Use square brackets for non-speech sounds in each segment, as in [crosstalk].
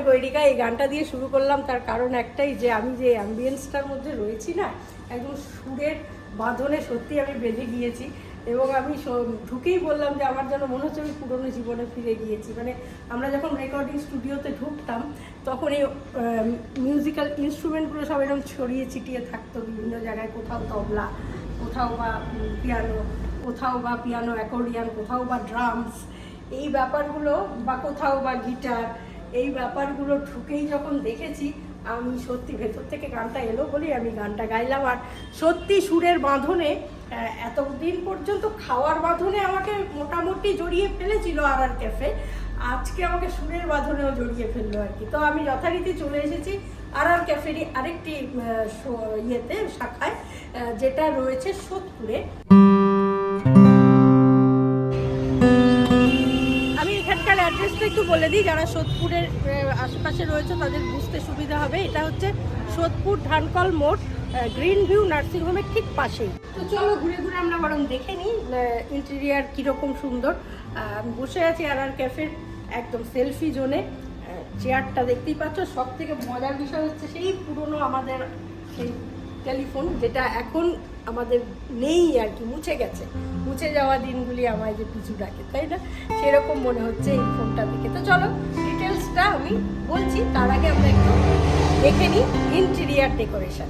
আমি গৈরিকা এই গানটা দিয়ে শুরু করলাম। তার কারণ একটাই যে, আমি যে অ্যাম্বিয়েন্সটার মধ্যে রয়েছি না, একদম সুরের বাঁধনে সত্যি আমি বেঁধে গিয়েছি এবং আমি ঢুকেই বললাম যে, আমার যেন মনে হচ্ছে আমি পুরনো জীবনে ফিরে গিয়েছি। মানে আমরা যখন রেকর্ডিং স্টুডিওতে ঢুকতাম, তখন এই মিউজিক্যাল ইনস্ট্রুমেন্টগুলো সব এরকম ছড়িয়ে ছিটিয়ে থাকতো বিভিন্ন জায়গায়। কোথাও তবলা, কোথাও বা পিয়ানো কোথাও বা পিয়ানো অ্যাকর্ডিয়ান কোথাও বা ড্রামস এই ব্যাপারগুলো বা কোথাও বা গিটার এই ব্যাপারগুলো ঢুকেই যখন দেখেছি, আমি সত্যি ভেতর থেকে গানটা এলো বলেই আমি গানটা গাইলাম। আর সত্যি সুরের বাঁধনে এতদিন পর্যন্ত খাওয়ার বাঁধনে আমাকে মোটামুটি জড়িয়ে ফেলেছিল আর আর ক্যাফে। আজকে আমাকে সুরের বাঁধনেও জড়িয়ে ফেলল আর কি। তো আমি যথারীতি চলে এসেছি আর আর ক্যাফেরই আরেকটি ইয়েতে, শাখায় যেটা রয়েছে সোদপুরে। অ্যাড্রেসটা একটু বলে দিই, যারা সোদপুরের আশেপাশে রয়েছে তাদের বুঝতে সুবিধা হবে। এটা হচ্ছে সোদপুর ধানকল মোড় গ্রিন ভিউ নার্সিং হোমের ঠিক পাশেই। তো চলো ঘুরে ঘুরে আমরা বরং দেখে নিই ইন্টেরিয়ার কীরকম সুন্দর। বসে আছি আর আর ক্যাফের একদম সেলফি জোনে। চেয়ারটা দেখতেই পাচ্ছ সব থেকে মজার বিষয় হচ্ছে সেই পুরনো আমাদের সেই টেলিফোন, যেটা এখন আমাদের নেই আর কি, মুছে গেছে। মুছে যাওয়া দিনগুলি আমায় যে পিছু ডাকে, তাই না? সেরকম মনে হচ্ছে এই ফোনটা দেখে তো চলো ডিটেলসটা আমি বলছি, তার আগে আমরা একটু দেখে নিই ইন্টেরিয়ার ডেকোরেশন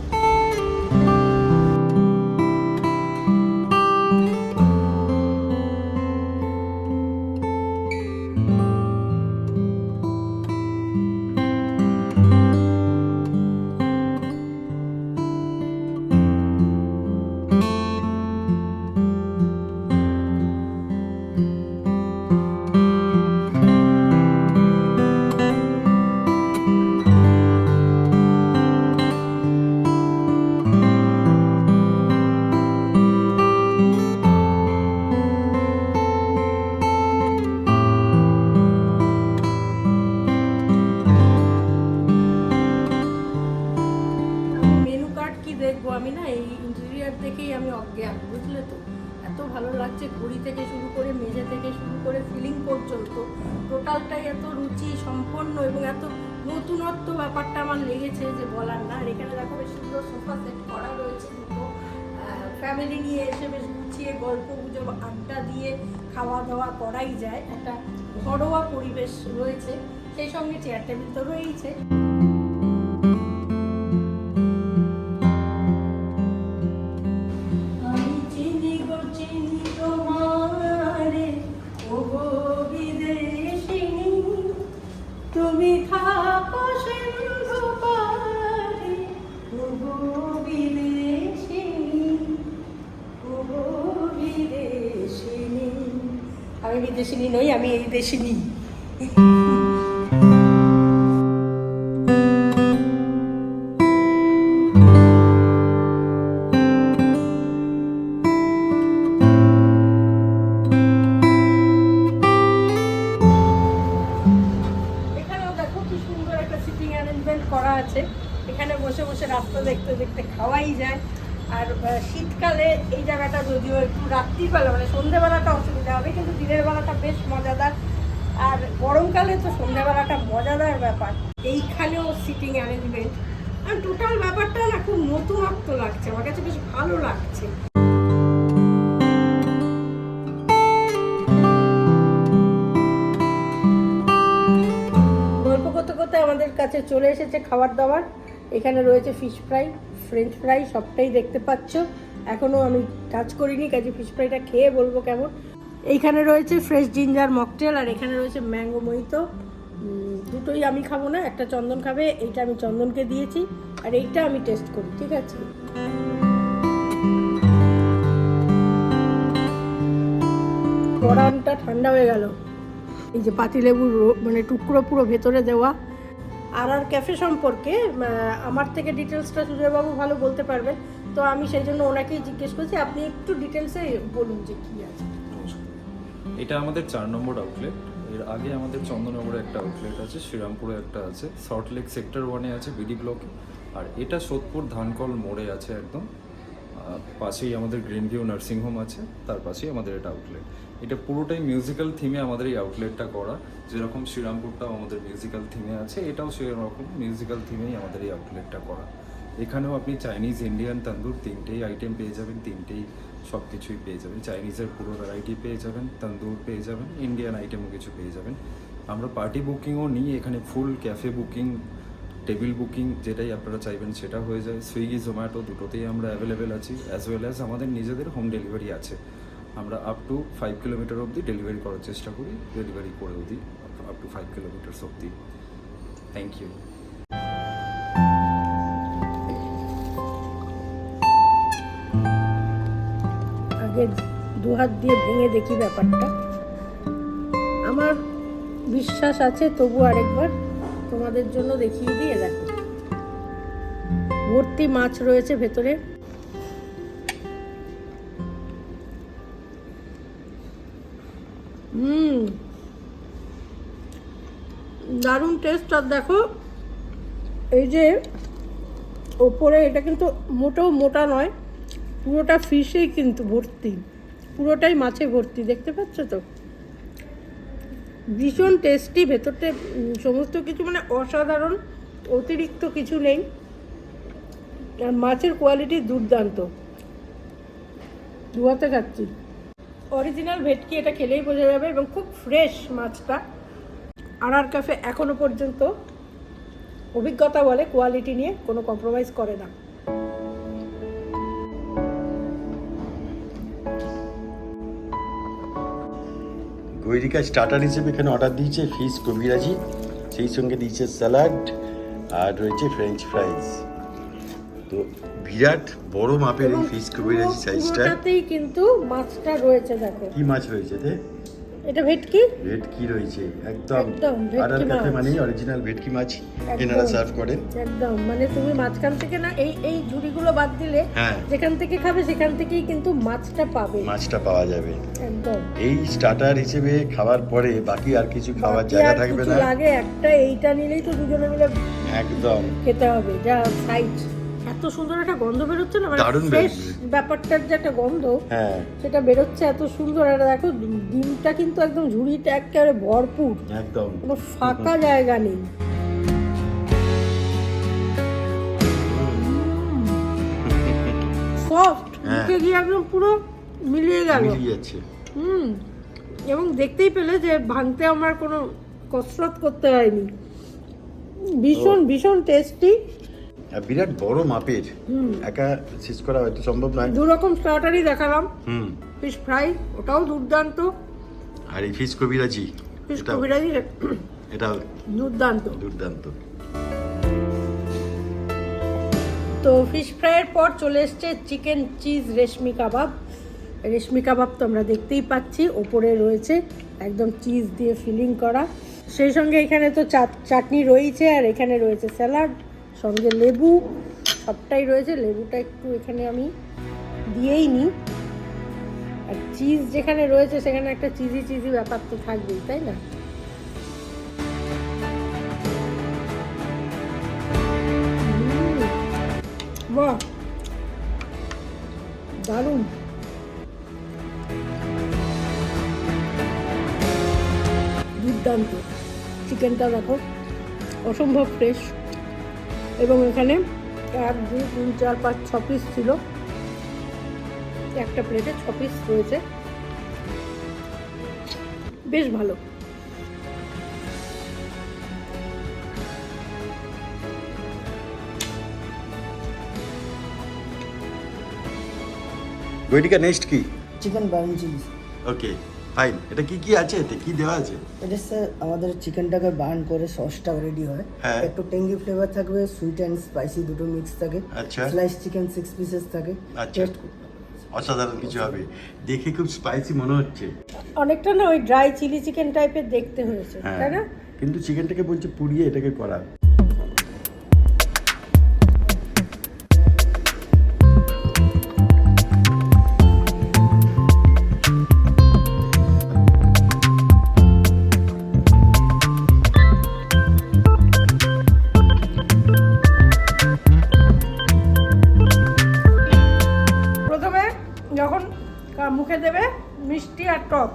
টোটালটাই এত রুচি সম্পন্ন এবং এত নতুনত্ব ব্যাপারটা আমার লেগেছে যে বলার না। আর এখানে দেখো বেশ সুন্দর সোফা সেট করা রয়েছে দুটো। ফ্যামিলি নিয়ে এসে বেশ গুছিয়ে গল্প গুজব, আড্ডা দিয়ে খাওয়া দাওয়া করাই যায়। একটা ঘরোয়া পরিবেশ রয়েছে। সেই সঙ্গে চেয়ার টেবিল তো রয়েইছে। বিদেশিনী নই আমি এই দেশিনী। এইখানেও সিটিং অ্যারেঞ্জমেন্ট আর টোটাল ব্যাপারটা না খুব নতুনত্ব লাগছে, আমার কাছে বেশ ভালো লাগছে। গল্প করতে করতে আমাদের কাছে চলে এসেছে খাবার দাবার। এখানে রয়েছে ফিশ ফ্রাই ফ্রেঞ্চ ফ্রাই সবটাই দেখতে পাচ্ছ। এখনও আমি টাচ করিনি, কাজে ফিশ ফ্রাইটা খেয়ে বলব কেমন। এইখানে রয়েছে ফ্রেশ জিঞ্জার মকটেল আর এখানে রয়েছে ম্যাঙ্গো মহিতো দুটোই আমি খাব না, একটা চন্দন খাবে, এইটা আমি চন্দনকে দিয়েছি, আর এইটা আমি টেস্ট করি, ঠিক আছে? গরমটা ঠান্ডা হয়ে গেল। এই যে পাতিলেবুর মানে টুকরো পুরো ভেতরে দেওয়া। আর আর ক্যাফে সম্পর্কে আমার থেকে ডিটেলসটা সুজয়বাবু ভালো বলতে পারবেন। তো আমি সেই জন্য ওনাকেই জিজ্ঞেস করছি, আপনি একটু ডিটেলসে বলুন যে কী আছে। এটা আমাদের চার নম্বর আউটলেট এর আগে আমাদের চন্দননগরে একটা আউটলেট আছে, শ্রীরামপুরে একটা আছে সল্টলেক সেক্টর ওয়ানে আছে বিডি ব্লকে আর এটা সোদপুর ধানকল মোড়ে আছে একদম। পাশেই আমাদের গ্রিন ভিউ নার্সিংহোম আছে, তার পাশেই আমাদের এটা আউটলেট এটা পুরোটাই মিউজিক্যাল থিমে আমাদের এই আউটলেটটা করা। যেরকম শ্রীরামপুরটাও আমাদের মিউজিক্যাল থিমে আছে, এটাও সেরকম মিউজিক্যাল থিমেই আমাদের এই আউটলেটটা করা। এখানেও আপনি চাইনিজ ইন্ডিয়ান তন্দুর তিনটেই আইটেম পেয়ে যাবেন, তিনটেই সব কিছুই পেয়ে যাবেন। চাইনিজের পুরো ভ্যারাইটি পেয়ে যাবেন, তন্দুর পেয়ে যাবেন ইন্ডিয়ান আইটেমও কিছু পেয়ে যাবেন। আমরা পার্টি বুকিংও নিই, এখানে full cafe booking table booking যেটাই আপনারা চাইবেন সেটা হয়ে যায়। সুইগি জোম্যাটো দুটোতেই আমরা অ্যাভেলেবেল আছি অ্যাজ ওয়েল অ্যাজ আমাদের নিজেদের হোম ডেলিভারি আছে। আমরা আপ টু ফাইভ কিলোমিটার অবধি ডেলিভারি করার চেষ্টা করি ডেলিভারি করেও দিই আপ টু ফাইভ কিলোমিটার্স অবধি। থ্যাংক ইউ দু হাত দিয়ে ভেঙে দেখি ব্যাপারটা। আমার বিশ্বাস আছে, তবু আরেকবার তোমাদের জন্য দেখিয়ে দিয়ে দেখো। ভর্তি মাছ রয়েছে ভেতরে। হুম, দারুণ টেস্ট আর দেখো, এই যে ওপরে এটা কিন্তু মোটেও মোটা নয় পুরোটা ফিশেই কিন্তু ভর্তি। পুরোটাই মাছে ভর্তি, দেখতে পাচ্ছ তো? ভীষণ টেস্টি ভেতরটা সমস্ত কিছু মানে অসাধারণ, অতিরিক্ত কিছু নেই। আর মাছের কোয়ালিটি দুর্দান্ত। দুয়াতে খাচ্ছি অরিজিনাল ভেটকি এটা খেলেই বোঝা যাবে এবং খুব ফ্রেশ মাছটা। আর আর ক্যাফে এখনও পর্যন্ত অভিজ্ঞতা বলে কোয়ালিটি নিয়ে কোনো কম্প্রোমাইজ করে না। গৈরিকা স্টার্টার হিসেবে এখানে অর্ডার দিয়েছে ফিশ কবিরাজি সেই সঙ্গে দিয়েছে স্যালাড আর রয়েছে ফ্রেঞ্চ ফ্রাইজ তো বিরাট বড় মাপের এই ফিশ কবিরাজি সাইজটা কিন্তু মাছটা রয়েছে দেখো। কি মাছ রয়েছে তে? এটা ভেটকি? ভেটকি রয়েছে একদম। আর কাছে মানে অরিজিনাল ভেটকি মাছ এনারা সার্ভ করেন। একদম। মানে তুমি মাঝখান থেকে না এই এই ঝুড়িগুলো বাদ দিলে হ্যাঁ। যেখান থেকে খাবে সেখান থেকেই কিন্তু মাছটা পাবে। মাছটা পাওয়া যাবে। একদম। এই স্টার্টার হিসেবে খাওয়ার পরে বাকি আর কিছু খাওয়ার জায়গা থাকবে না। লাগে একটা এইটা নিলেই তো দুজনে মিলে একদম। খেতে হবে যা সাইজ এত সুন্দর একটা গন্ধ বেরোচ্ছে না? মানে ফ্রেশ ব্যাপারটার যে একটা গন্ধ হ্যাঁ। সেটা বেরোচ্ছে এত সুন্দর। আর দেখো ডিমটা কিন্তু একদম ঝুড়িটা একেবারে ভরপুর। একদম। কোনো ফাঁকা জায়গা নেই। সফট হ্যাঁ। মুখে গিয়ে একদম পুরো মিলিয়ে গেল। মিলিয়ে যাচ্ছে। হুম। এবং দেখতেই পেলে যে ভাঙতে আমার কোনো কসরত করতে হয়নি। ভীষণ ভীষণ টেস্টি বিরাট বড় মাপের। একা শেষ করা হয়তো সম্ভব নয়। দু রকম স্টার্টারই দেখালাম। হুম। ফিশ ফ্রাই ওটাও দুর্দান্ত। আর এই ফিশ কবিরাজি ফিশ কবিরাজি এটা দুর্দান্ত। দুর্দান্ত। তো ফিশ ফ্রাইয়ের পর চলে এসছে চিকেন চিজ রেশমি কাবাব। রেশমি কাবাব তো আমরা দেখতেই পাচ্ছি ওপরে রয়েছে একদম চিজ দিয়ে ফিলিং করা। সেই সঙ্গে এখানে তো চাট- চাটনি রয়েছে আর এখানে রয়েছে স্যালাড। সঙ্গে লেবু, সবটাই রয়েছে। লেবুটা একটু এখানে আমি দিয়েই নিই। আর চিজ যেখানে রয়েছে, সেখানে একটা চিজি চিজি ব্যাপার তো থাকবেই, তাই না? বাহ! দারুণ। দুর্দান্ত। চিকেনটা দেখো, অসম্ভব ফ্রেশ এবং এখানে এক দুই তিন চার পাঁচ ছ পিস ছিল। একটা প্লেটে ছ পিস রয়েছে। বেশ ভালো। বইটিকা নেক্সট কি? চিকেন চিজ ওকে ফাইন এটা কি কি আছে? এতে কি দেওয়া আছে? এটা স্যার আমাদের চিকেনটাকে বার্ন করে সসটা রেডি হয়। হ্যাঁ। একটু টেঙ্গি ফ্লেভার থাকবে সুইট অ্যান্ড স্পাইসি দুটো মিক্স থাকে। আচ্ছা। স্লাইস চিকেন সিক্স পিসেস থাকে। আচ্ছা। অসাধারণ কিছু হবে। দেখে খুব স্পাইসি মনে হচ্ছে। অনেকটা না ওই ড্রাই চিলি চিকেন টাইপের দেখতে হয়েছে হ্যাঁ। তাই না? কিন্তু চিকেনটাকে বলছে পুড়িয়ে এটাকে করা।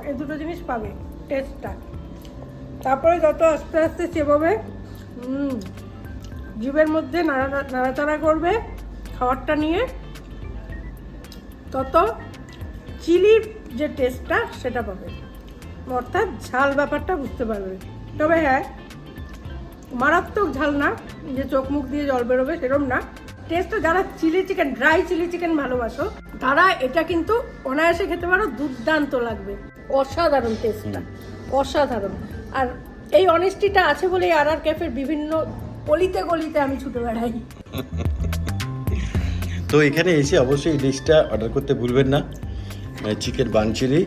এই দুটো জিনিস পাবে টেস্টটা তারপরে যত আস্তে আস্তে চেবাবে জিভের মধ্যে নাড়া, নাড়াচাড়া করবে খাবারটা নিয়ে, তত চিলির যে টেস্টটা সেটা পাবে। অর্থাৎ ঝাল ব্যাপারটা বুঝতে পারবে। তবে হ্যাঁ মারাত্মক ঝাল না, যে চোখ মুখ দিয়ে জল বেরোবে সেরম না। টেস্টটা যারা chilli chicken dry chilli chicken ভালোবাসো তারা এটা কিন্তু অনায়াসে খেতে পারো দুর্দান্ত লাগবে। অসাধারণ টেস্টটা অসাধারণ। আর এই অনেস্টিটা আছে বলেই আর আর ক্যাফের বিভিন্ন গলিতে গলিতে আমি ছুটে বেড়াই। তো এখানে এসে অবশ্যই এই ডিশটা অর্ডার করতে ভুলবেন না। চিকেন বানচিলি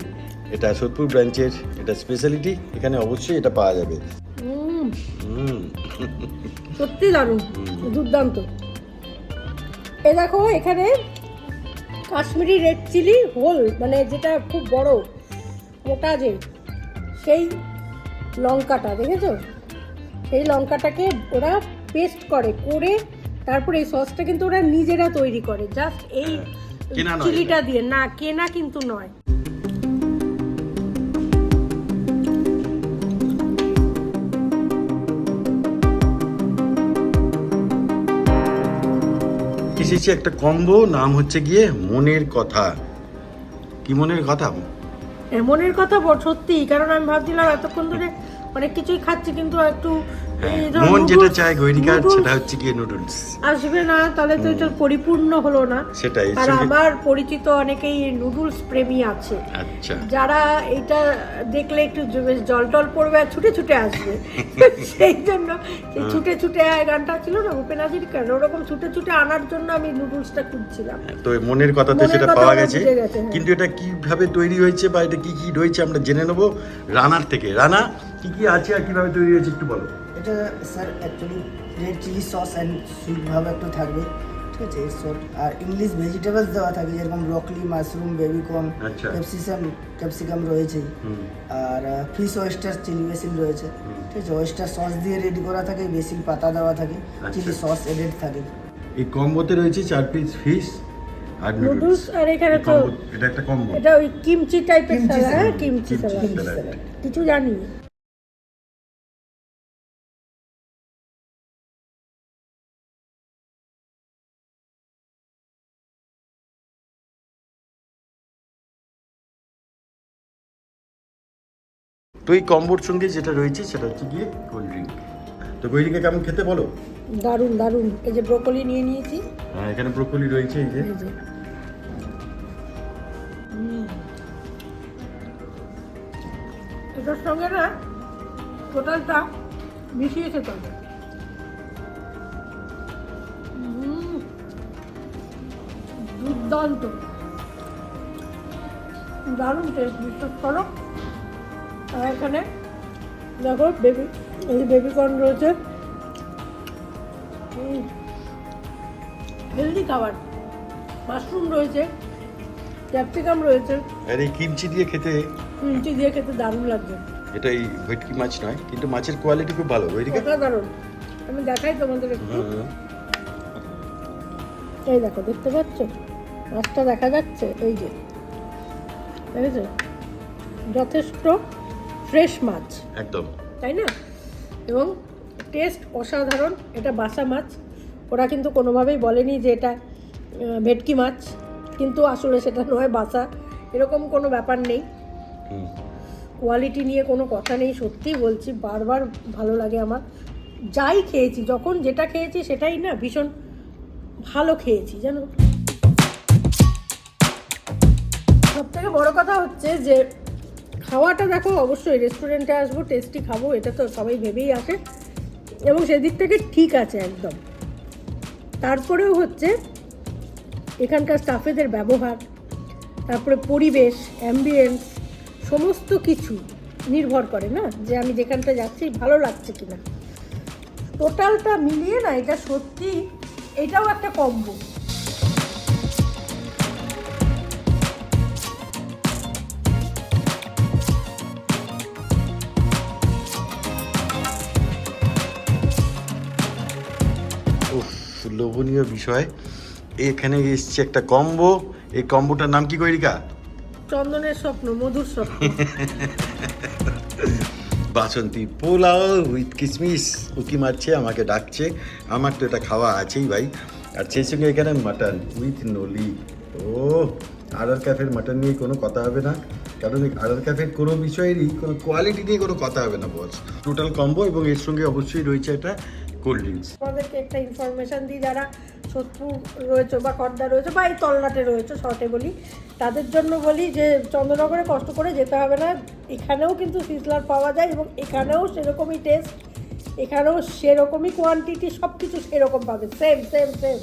এটা সোদপুর ব্রাঞ্চের এটা স্পেশালিটি এখানে অবশ্যই এটা পাওয়া যাবে। সত্যি দারুণ দুর্দান্ত। এ দেখো এখানে কাশ্মীরি রেড চিলি হোল মানে যেটা খুব বড় মোটা যে সেই লঙ্কাটা দেখেছ? সেই লঙ্কাটাকে ওরা পেস্ট করে করে তারপর এই সসটা কিন্তু ওরা নিজেরা তৈরি করে জাস্ট এই চিলিটা দিয়ে। না কেনা কিন্তু নয়। এসেছে একটা কম্বো, নাম হচ্ছে গিয়ে মনের কথা। কি মনের কথা? মনের কথা সত্যি, কারণ আমি ভাবছিলাম এতক্ষণ ধরে অনেক কিছুই খাচ্ছি কিন্তু একটু হ্যাঁ, মন যেটা চায় গৈরিকার সেটা হচ্ছে গিয়ে নুডলস আসবে না তাহলে তো এটা পরিপূর্ণ হলো না। সেটাই আর আমার পরিচিত অনেকেই নুডলস প্রেমী আছে। আচ্ছা। যারা এটা দেখলে একটু বেশ জল টল পড়বে আর ছুটে ছুটে আসবে। [laughs] সেই জন্য সেই ছুটে ছুটে আয় গানটা ছিল না ভূপেন হাজারিকার ওরকম ছুটে ছুটে আনার জন্য আমি নুডলসটা খুঁজছিলাম। তো এই মনের কথাতে সেটা পাওয়া গেছে হ্যাঁ। কিন্তু এটা কীভাবে তৈরি হয়েছে বা এটা কি কি রয়েছে আমরা জেনে নেব রানার থেকে। রানা কি কি আছে আর কীভাবে তৈরি হয়েছে একটু বলো। এটা sir actually red chilli sauce and sweet ভাব একটু থাকবে ঠিক আছে? এর সট আর ইংলিশ ভেজিটেবলস দেওয়া থাকে যেরকম broccoli mushroom baby corn. Capsicum capsicum রয়েছেই। আর ফিশ ওয়েস্টার চিলি বেসিল রয়েছে ঠিক আছে? ওয়েস্টার সস দিয়ে রেডি করা থাকে বেসিল পাতা দেওয়া থাকে। চিলি সস এডেড থাকে। এই কম্বোতে রয়েছে চার পিস ফিশ আর নুডলস আর এখানে তো এটা একটা কম্বো। এটা ওই কিমচি টাইপের কিমচি হ্যাঁ? Kimchi salad। কিছু জানি তো এই কম্বোর সঙ্গে যেটা রয়েছে সেটা হচ্ছে গিয়ে কোল্ড ড্রিঙ্ক তো গৈরিকা কেমন খেতে বলো? দারুণ দারুণ। এই যে ব্রোকলি নিয়ে নিয়েছি। হ্যাঁ এখানে ব্রোকলি রয়েছে এই যে। এটার সঙ্গে না টোটালটা মিশিয়ে খেতে হবে উম। দুর্দান্ত। দারুণ টেস্ট বিশ্বাস করো। আর এখানে দেখো বেবি এই বেবি কর্ন রয়েছে। হেলদি খাবার। মাশরুম রয়েছে ক্যাপসিকাম রয়েছে। আর এই কিমচি দিয়ে খেতে মিষ্টি দিয়ে খেতে দারুণ লাগবে এটা এই ভেটকি মাছ নয় কিন্তু মাছের কোয়ালিটি খুব ভালো গৈরিকা অসাধারণ। আমি দেখাই তোমাদের একটু। হুম। এই দেখো দেখতে পাচ্ছ? মাছটা দেখা যাচ্ছে এই যে। দেখেছ? যথেষ্ট ফ্রেশ মাছ। একদম। তাই না? এবং টেস্ট অসাধারণ। এটা বাসা মাছ। ওরা কিন্তু কোনোভাবেই বলেনি যে এটা ভেটকি মাছ। কিন্তু আসলে সেটা নয় বাসা। এরকম কোনো ব্যাপার নেই। কোয়ালিটি নিয়ে কোনো কথা নেই সত্যিই বলছি। বারবার ভালো লাগে আমার। যাই খেয়েছি যখন যেটা খেয়েছি সেটাই না ভীষণ ভালো খেয়েছি জানো? সব থেকে বড় কথা হচ্ছে যে খাওয়াটা দেখো, অবশ্যই রেস্টুরেন্টে আসব টেস্টি খাব, এটা তো সবাই ভেবেই আসে। এবং সেদিক থেকে ঠিক আছে একদম। তারপরেও হচ্ছে, এখানকার স্টাফেদের ব্যবহার, তারপরে পরিবেশ অ্যাম্বিয়েন্স সমস্ত কিছু নির্ভর করে না, যে আমি যেখানটা যাচ্ছি, ভালো লাগছে কিনা। টোটালটা মিলিয়ে না, এটা সত্যি, এটাও একটা কম্বো লোভনীয় বিষয়। এখানে এসছে একটা কম্বো। এই কম্বোটার নাম কি গৈরিকা চন্দনের স্বপ্ন মধুর স্বপ্ন। [laughs] বাসন্তী পোলাও উইথ কিসমিস। উকি মারছে আমাকে ডাকছে। আমার তো এটা খাওয়া আছেই ভাই। আর সেই সঙ্গে এখানে মাটন উইথ নলি। ও আদার ক্যাফের মাটন নিয়ে কোনো কথা হবে না। কারণ আদার ক্যাফের কোনো বিষয়েরই কোনো কোয়ালিটি নিয়ে কোনো কথা হবে না বস টোটাল কম্বো এবং এর সঙ্গে অবশ্যই রয়েছে একটা কোল্ড ড্রিঙ্কস আমাদেরকে একটা ইনফরমেশন দিই যারা সোদপুর রয়েছে বা কর্দা রয়েছে বা এই তল্লাটে রয়েছে শর্টে বলি তাদের জন্য বলি যে চন্দ্রনগরে কষ্ট করে যেতে হবে না। এখানেও কিন্তু সিজলার পাওয়া যায় এবং এখানেও সেরকমই টেস্ট এখানেও সেরকমই কোয়ান্টিটি সব কিছু সেরকম পাবে। সেম সেম সেম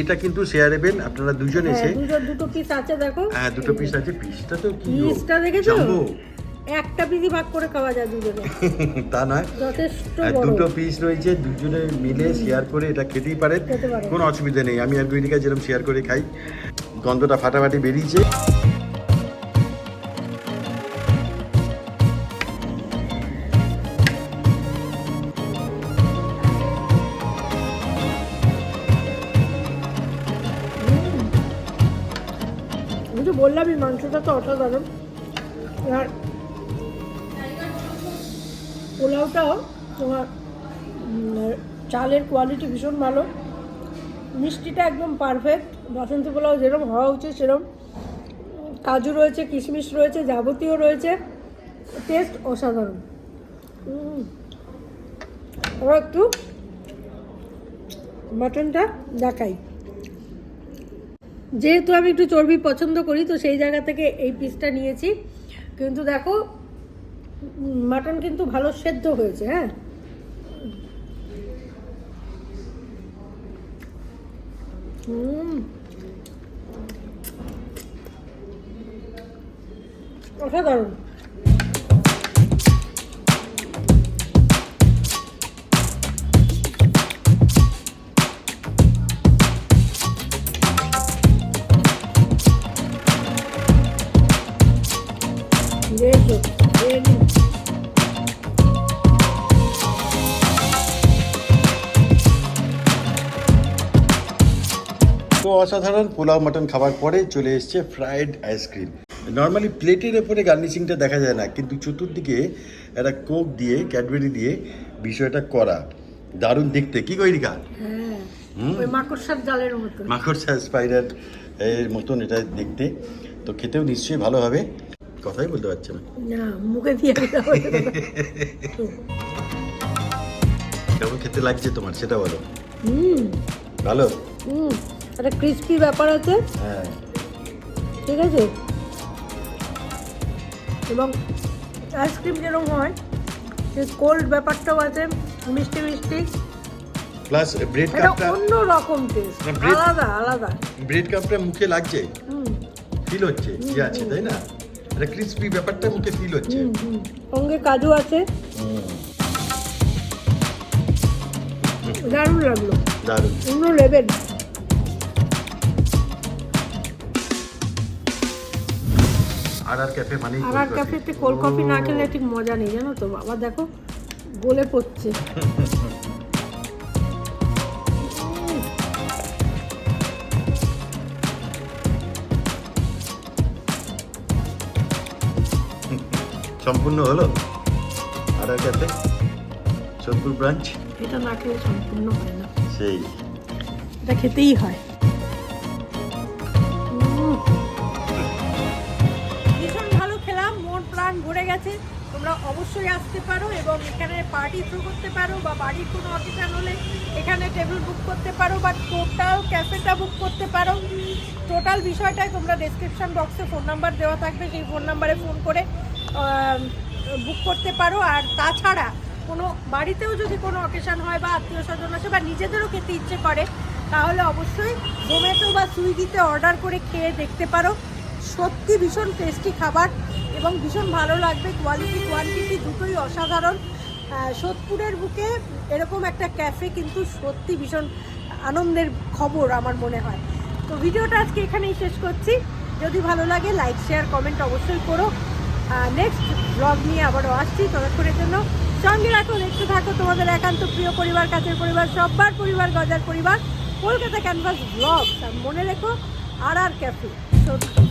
এটা কিন্তু শেয়ারেবেল আপনারা দুজন হ্যাঁ এসে দুটো পিস আছে দেখো। হ্যাঁ দুটো পিস আছে। পিসটা তো কি পিসটা দেখেছ। একটা পিসই ভাগ করে খাওয়া যায় দুজনে। [laughs] তা নয়। যথেষ্ট দুটো পিস রয়েছে দুজনে মিলে শেয়ার করে এটা খেতেই পারেন। কোনো অসুবিধা নেই আমি আর গৈরিকা যেরকম শেয়ার করে খাই। গন্ধটা ফাটাফাটি বেরিয়েছে। বললামই মাংসটা তো অসাধারণ। আর পোলাওটাও তোমার চালের কোয়ালিটি ভীষণ ভালো। মিষ্টিটা একদম পারফেক্ট বাসন্তী পোলাও যেরকম হওয়া উচিত সেরকম। কাজু রয়েছে, কিশমিশ রয়েছে, যাবতীয় রয়েছে। টেস্ট অসাধারণ। এবার একটু মাটনটা দেখাই। যেহেতু আমি একটু চর্বি পছন্দ করি, তো সেই জায়গা থেকে এই পিসটা নিয়েছি। কিন্তু দেখো মাটন কিন্তু ভালো সেদ্ধ হয়েছে হ্যাঁ? অসাধারণ। তো অসাধারণ পোলাও মাটন খাবার পরে চলে এসছে ফ্রায়েড আইসক্রিম নর্মালি প্লেটের ওপরে গার্নিশিংটা দেখা যায় না কিন্তু চতুর্দিকে একটা কোক দিয়ে ক্যাডবেরি দিয়ে বিষয়টা করা। দারুণ দেখতে। কি গৈরিকা হ্যাঁ। মাকড়সার জালের মতো মাকড়সা স্পাইডার এর মতন এটা দেখতে। তো খেতেও নিশ্চয়ই ভালো হবে। কথাই বলতে পারছে না। না মুখে দিয়ে। কেমন খেতে লাগছে তোমার সেটা বলো। হুম। ভালো? হুম। একটা ক্রিস্পি ব্যাপার আছে। হ্যাঁ। ঠিক আছে? এবং আইসক্রিম যেরকম হয় সেই কোল্ড ব্যাপারটাও আছে মিষ্টি মিষ্টি। প্লাস ব্রেড কাপটা অন্য রকম টেস্ট আলাদা আলাদা। ব্রেড কাপটা মুখে লাগছে? হুম। ফিল হচ্ছে যে আছে তাই না? এটা ক্রিস্পি ব্যাপারটা মুখে ফিল হচ্ছে। সঙ্গে কাজু আছে। দারুণ লাগল। দারুণ। অন্য লেভেল আর আর ক্যাফে মানে আর আর ক্যাফেতে কোল্ড কফি না খেলে ঠিক মজা নেই জানো তো? বাবা দেখো গলে পড়ছে। [laughs] সম্পূর্ণ হলো আর আর ক্যাফে? সোদপুর ব্রাঞ্চ? এটা না খেলে সম্পূর্ণ হয় না। সেই। এটা খেতেই হয়। ভরে গেছে, তোমরা অবশ্যই আসতে পারো এবং এখানে পার্টি থ্রু করতে পারো বা বাড়ির কোনো অকেশন হলে এখানে টেবিল বুক করতে পারো বা টোটাল ক্যাফেটা বুক করতে পারো। টোটাল বিষয়টাই তোমরা ডেসক্রিপশন বক্সে ফোন নাম্বার দেওয়া থাকবে, সেই ফোন নাম্বারে ফোন করে বুক করতে পারো। আর তাছাড়া কোনো বাড়িতেও যদি কোনো অকেশন হয় বা আত্মীয় স্বজন আসে বা নিজেদেরও খেতে ইচ্ছে করে, তাহলে অবশ্যই জোম্যাটো বা সুইগিতে অর্ডার করে খেয়ে দেখতে পারো। সত্যি ভীষণ টেস্টি খাবার এবং ভীষণ ভালো লাগবে। কোয়ালিটি কোয়ান্টিটি দুটোই অসাধারণ। সোদপুরের বুকে এরকম একটা ক্যাফে কিন্তু সত্যি ভীষণ আনন্দের খবর আমার মনে হয়। তো ভিডিওটা আজকে এখানেই শেষ করছি। যদি ভালো লাগে লাইক শেয়ার কমেন্ট অবশ্যই করো। নেক্সট ব্লগ নিয়ে আবারও আসছি ততক্ষণের জন্য। সঙ্গে রাখো, দেখতে থাকো তোমাদের একান্ত প্রিয় পরিবার, কাছের পরিবার, সব্বার পরিবার, গজার পরিবার। কলকাতা ক্যানভাস ব্লগ মনে রেখো, আর আর ক্যাফে সত্যি।